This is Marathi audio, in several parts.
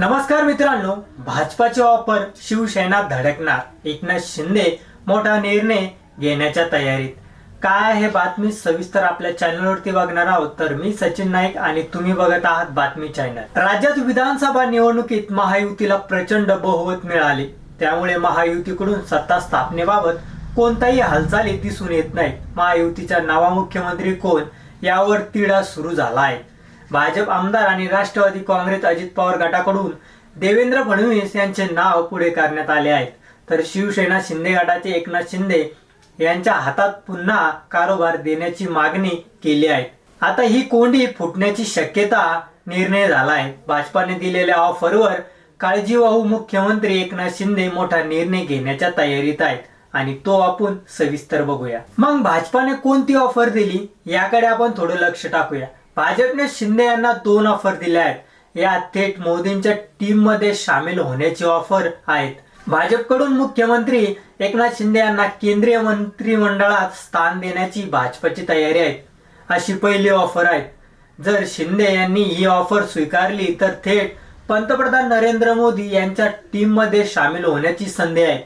नमस्कार मित्रांनो भाजपाचे ऑफर शिवसेना धडकणार एकनाथ शिंदे मोठा निर्णय घेण्याच्या तयारीत. काय आहे बातमी सविस्तर आपल्या चॅनलवरती बघणार आहोत तर मी सचिन नाईक आणि तुम्ही बघत आहात बातमी चॅनल. राज्यात विधानसभा निवडणुकीत महायुतीला प्रचंड बहुमत मिळाले. त्यामुळे महायुतीकडून सत्ता स्थापनेबाबत कोणताही हालचाली दिसून येत नाही महायुतीच्या नवा मुख्यमंत्री कोण यावर तिढा सुरू झाला आहे. भाजप आमदार आणि राष्ट्रवादी काँग्रेस अजित पवार गटाकडून देवेंद्र फडणवीस यांचे नाव पुढे करण्यात आले आहेत. तर शिवसेना शिंदे गटाचे एकनाथ शिंदे यांच्या हातात पुन्हा कारोबार देण्याची मागणी केली आहे. आता ही कोंडी फुटण्याची शक्यता निर्णय झाला आहे. भाजपाने दिलेल्या ऑफरवर काळजीवाहू मुख्यमंत्री एकनाथ शिंदे मोठा निर्णय घेण्याच्या तयारीत आहेत आणि तो आपण सविस्तर बघूया. मग भाजपाने कोणती ऑफर दिली? याकडे आपण थोडं लक्ष टाकूया. भाजपने शिंदे यांना दोन ऑफर दिल्या आहेत या थेट मोदींच्या टीममध्ये सामील होण्याची ऑफर आहेत. भाजपकडून मुख्यमंत्री एकनाथ शिंदे यांना केंद्रीय मंत्रिमंडळात स्थान देण्याची भाजपची तयारी आहे. अशी पहिली ऑफर आहे जर शिंदे यांनी ही ऑफर स्वीकारली तर थेट पंतप्रधान नरेंद्र मोदी यांच्या टीममध्ये सामील होण्याची संधी आहे.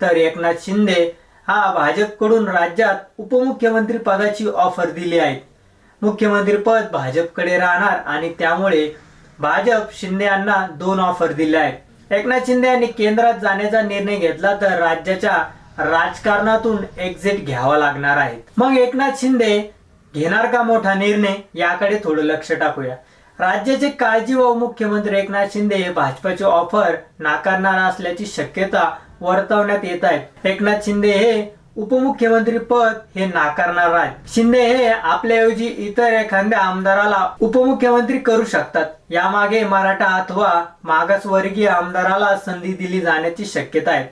तर एकनाथ शिंदे हा भाजपकडून राज्यात उपमुख्यमंत्री पदाची ऑफर दिली आहे. मुख्यमंत्री पद भाजपकडे राहणार आणि त्यामुळे भाजप शिंदे यांना दोन ऑफर दिल्या आहेत. एकनाथ शिंदे यांनी केंद्रात जाण्याचा निर्णय घेतला तर राज्याच्या राजकारणातून एक्झिट घ्यावा लागणार आहे. मग एकनाथ शिंदे घेणार का मोठा निर्णय? याकडे थोडं लक्ष टाकूया. राज्याचे काळजी व मुख्यमंत्री एकनाथ शिंदे हे भाजपाचे ऑफर नाकारणार असल्याची शक्यता वर्तवण्यात येत आहे. एकनाथ शिंदे हे उपमुख्यमंत्री पद हे नाकारणार आहेत शिंदे हे आपल्याऐवजी इतर एखाद्या आमदाराला उपमुख्यमंत्री करू शकतात. यामागे मराठा अथवा मागासवर्गीय आमदाराला संधी दिली जाण्याची शक्यता आहे.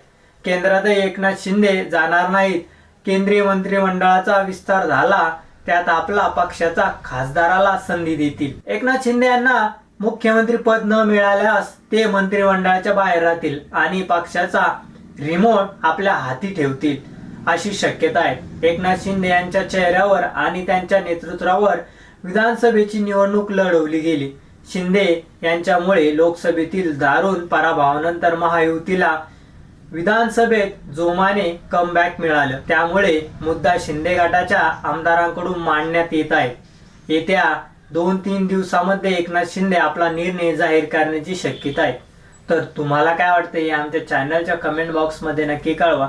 केंद्रातही एकनाथ शिंदे जाणार नाहीत. केंद्रीय मंत्रिमंडळाचा विस्तार झाला त्यात आपला पक्षाचा खासदाराला संधी देतील. एकनाथ शिंदे यांना मुख्यमंत्री पद न मिळाल्यास ते मंत्रिमंडळाच्या बाहेर राहतील आणि पक्षाचा रिमोट आपल्या हाती ठेवतील. अशी शक्यता आहे. एकनाथ शिंदे यांच्या चेहऱ्यावर आणि त्यांच्या नेतृत्वावर विधानसभेची निवडणूक लढवली गेली. शिंदे यांच्यामुळे लोकसभेतील दारुण पराभवानंतर महायुतीला विधानसभेत जोमाने कमबॅक मिळालं. त्यामुळे मुद्दा शिंदे गटाच्या आमदारांकडून मांडण्यात येत आहे. येत्या दोन तीन दिवसामध्ये एकनाथ शिंदे आपला निर्णय जाहीर करण्याची शक्यता आहे. तर तुम्हाला काय वाटतं हे आमच्या चॅनलच्या कमेंट बॉक्समध्ये नक्की कळवा.